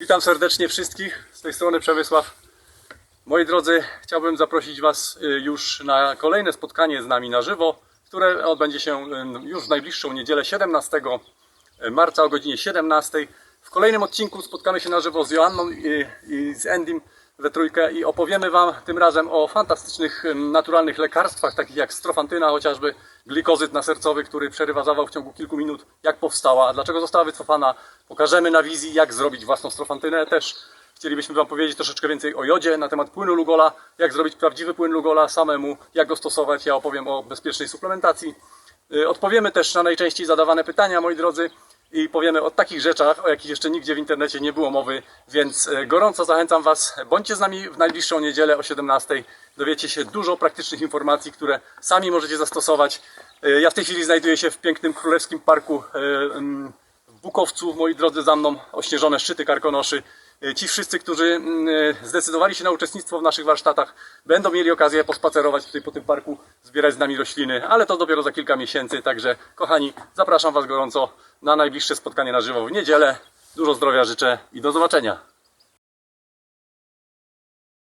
Witam serdecznie wszystkich, z tej strony Przemysław. Moi drodzy, chciałbym zaprosić Was y, już na kolejne spotkanie z nami na żywo, które odbędzie się y, już w najbliższą niedzielę 17 marca o godzinie 17. W kolejnym odcinku spotkamy się na żywo z Joanną i, i z Endym we trójkę i opowiemy Wam tym razem o fantastycznych y, naturalnych lekarstwach, takich jak strofantyna chociażby, glikozyt nasercowy, który przerywa zawał w ciągu kilku minut, jak powstała, dlaczego została wycofana. Pokażemy na wizji, jak zrobić własną strofantynę też. Chcielibyśmy Wam powiedzieć troszeczkę więcej o jodzie, na temat płynu Lugola, jak zrobić prawdziwy płyn Lugola samemu, jak go stosować. Ja opowiem o bezpiecznej suplementacji. Y, Odpowiemy też na najczęściej zadawane pytania, moi drodzy, i powiemy o takich rzeczach, o jakich jeszcze nigdzie w internecie nie było mowy, więc y, gorąco zachęcam Was, bądźcie z nami w najbliższą niedzielę o 17. Dowiecie się dużo praktycznych informacji, które sami możecie zastosować. Y, Ja w tej chwili znajduję się w pięknym Królewskim Parku ym, w Bukowcu, moi drodzy, za mną ośnieżone szczyty karkonoszy. Y, Ci wszyscy, którzy zdecydowali się na uczestnictwo w naszych warsztatach, będą mieli okazję pospacerować tutaj po tym parku, zbierać z nami rośliny, ale to dopiero za kilka miesięcy. Także, kochani, zapraszam Was gorąco na najbliższe spotkanie na żywo w niedzielę. Dużo zdrowia życzę i do zobaczenia.